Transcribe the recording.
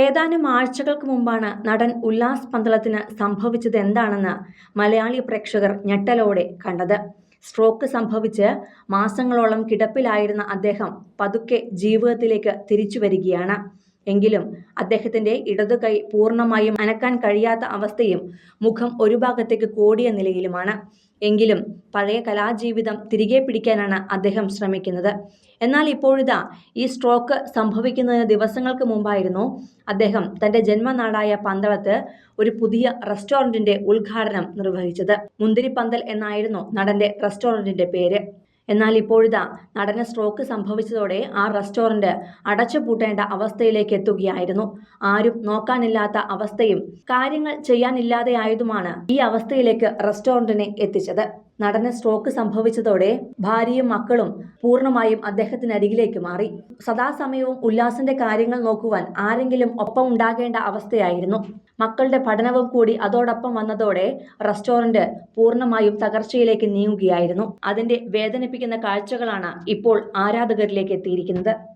ഏതാനും ആഴ്ചകൾക്ക് മുമ്പാണ് നടൻ ഉല്ലാസ് പന്തളത്തിന് സംഭവിച്ചത് എന്താണെന്ന് മലയാളി പ്രേക്ഷകർ ഞെട്ടലോടെ കണ്ടത്. സ്ട്രോക്ക് സംഭവിച്ച് മാസങ്ങളോളം കിടപ്പിലായിരുന്ന അദ്ദേഹം പതുക്കെ ജീവിതത്തിലേക്ക് തിരിച്ചു വരികയാണ്. എങ്കിലും അദ്ദേഹത്തിന്റെ ഇടതു കൈ പൂർണമായും അനക്കാൻ കഴിയാത്ത അവസ്ഥയും മുഖം ഒരു ഭാഗത്തേക്ക് കോടിയ നിലയിലുമാണ്. എങ്കിലും പഴയ കലാജീവിതം തിരികെ പിടിക്കാനാണ് അദ്ദേഹം ശ്രമിക്കുന്നത്. എന്നാൽ ഇപ്പോഴിതാ ഈ സ്ട്രോക്ക് സംഭവിക്കുന്നതിന് ദിവസങ്ങൾക്ക് മുമ്പായിരുന്നു അദ്ദേഹം തന്റെ ജന്മനാടായ പന്തളത്ത് ഒരു പുതിയ റെസ്റ്റോറന്റിന്റെ ഉദ്ഘാടനം നിർവഹിച്ചത്. മുന്തിരിപ്പന്തൽ എന്നായിരുന്നു നടന്റെ റെസ്റ്റോറന്റിന്റെ പേര്. എന്നാൽ ഇപ്പോഴിതാ നടന് സ്ട്രോക്ക് സംഭവിച്ചതോടെ ആ റെസ്റ്റോറന്റ് അടച്ചുപൂട്ടേണ്ട അവസ്ഥയിലേക്ക് എത്തുകയായിരുന്നു. ആരും നോക്കാനില്ലാത്ത അവസ്ഥയും കാര്യങ്ങൾ ചെയ്യാനില്ലാതെയായതുമാണ് ഈ അവസ്ഥയിലേക്ക് റെസ്റ്റോറന്റിനെ എത്തിച്ചത്. നടന് സ്ട്രോക്ക് സംഭവിച്ചതോടെ ഭാര്യയും മക്കളും പൂർണമായും അദ്ദേഹത്തിനരികിലേക്ക് മാറി. സദാസമയവും ഉല്ലാസിന്റെ കാര്യങ്ങൾ നോക്കുവാൻ ആരെങ്കിലും ഒപ്പം ഉണ്ടാകേണ്ട അവസ്ഥയായിരുന്നു. മക്കളുടെ പഠനവും കൂടി അതോടൊപ്പം വന്നതോടെ റെസ്റ്റോറന്റ് പൂർണമായും തകർച്ചയിലേക്ക് നീങ്ങുകയായിരുന്നു. അതിന്റെ വേദനിപ്പിക്കുന്ന കാഴ്ചകളാണ് ഇപ്പോൾ ആരാധകരിലേക്ക് എത്തിയിരിക്കുന്നത്.